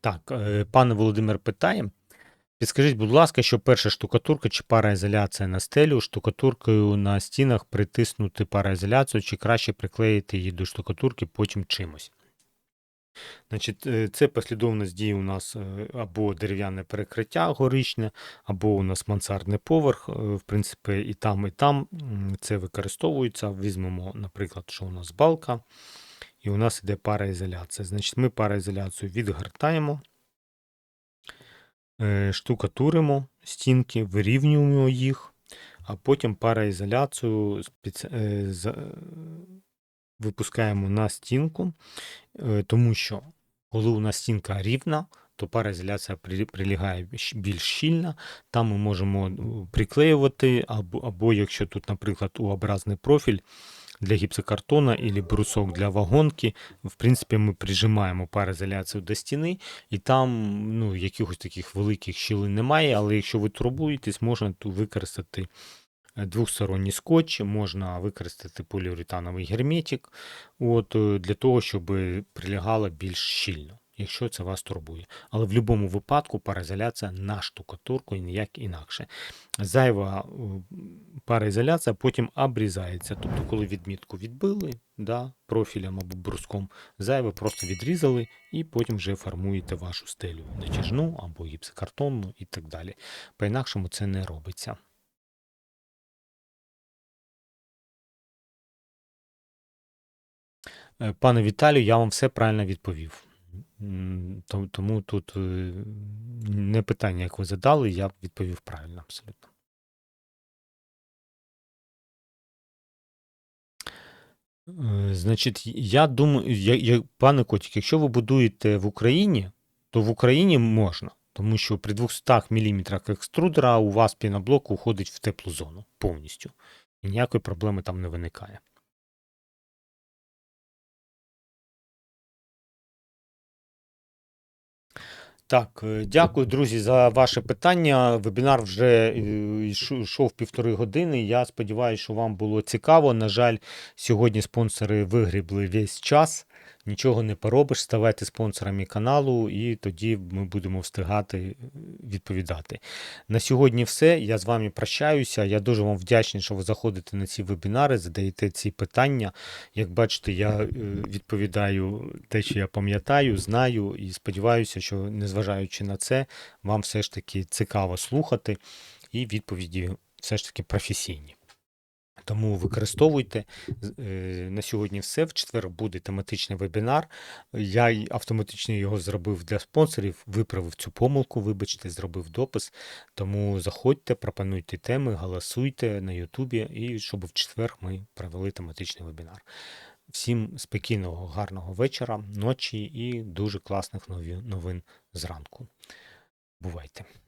Так, е, пане Володимир питає. Підскажіть, будь ласка, що перша штукатурка чи параізоляція на стелю, штукатуркою на стінах притиснути параізоляцію, чи краще приклеїти її до штукатурки потім чимось? Значить, е, це послідовність дій у нас е, або дерев'яне перекриття горичне, або у нас мансардний поверх. В принципі, і там, і там це використовується. Візьмемо, наприклад, що у нас балка, і у нас іде параізоляція. Значить, ми параізоляцію відгортаємо, е, штукатуримо стінки, вирівнюємо їх, а потім параізоляцію е, е, випускаємо на стінку, тому що коли у нас стінка рівна, то параізоляція при- прилягає більш щільно. Там ми можемо приклеювати, або, або якщо тут, наприклад, У-образний профіль для гіпсокартона або брусок для вагонки, в принципі, ми прижимаємо параізоляцію до стіни, і там ну, якихось таких великих щілин немає, але якщо ви турбуєтесь, можна використати е, двосторонній скотч, можна використати поліуретановий герметик, от, е, для того, щоб прилягало більш щільно, якщо це вас турбує. Але в будь-якому випадку параізоляція на штукатурку і ніяк інакше. Зайва параізоляція потім обрізається. Тобто, коли відмітку відбили да, профілем або бруском, зайве просто відрізали і потім вже формуєте вашу стелю натяжну або гіпсокартонну і так далі. По-інакшому це не робиться. Е, Пане Віталію, я вам все правильно відповів. Тому тут е, не питання, як ви задали, я відповів правильно абсолютно. Е, Значить, я думаю, я, я, пане Котік, якщо ви будуєте в Україні, то в Україні можна, тому що при 200 мм екструдера у вас піноблок уходить в теплу зону повністю. І ніякої проблеми там не виникає. Так, е, дякую, друзі, за ваше питання. Вебінар вже е, йшов півтори години. Я сподіваюся, що вам було цікаво. На жаль, сьогодні спонсори вигрібли весь час. Нічого не поробиш. Ставайте спонсорами каналу, і тоді ми будемо встигати е, відповідати. На сьогодні все. Я з вами прощаюся. Я дуже вам вдячний, що ви заходите на ці вебінари, задаєте ці питання. Як бачите, я е, відповідаю те, що я пам'ятаю, знаю, і сподіваюся, що незважаючи на це, вам все ж таки цікаво слухати, і відповіді все ж таки професійні. Тому використовуйте. Е, На сьогодні все. В четвер буде тематичний вебінар. Я автоматично його зробив для спонсорів, виправив цю помилку, вибачте, зробив допис. Тому заходьте, пропонуйте теми, голосуйте на Ютубі, і щоб в четвер ми провели тематичний вебінар. Всім спокійного, гарного вечора, ночі і дуже класних новин зранку. Бувайте!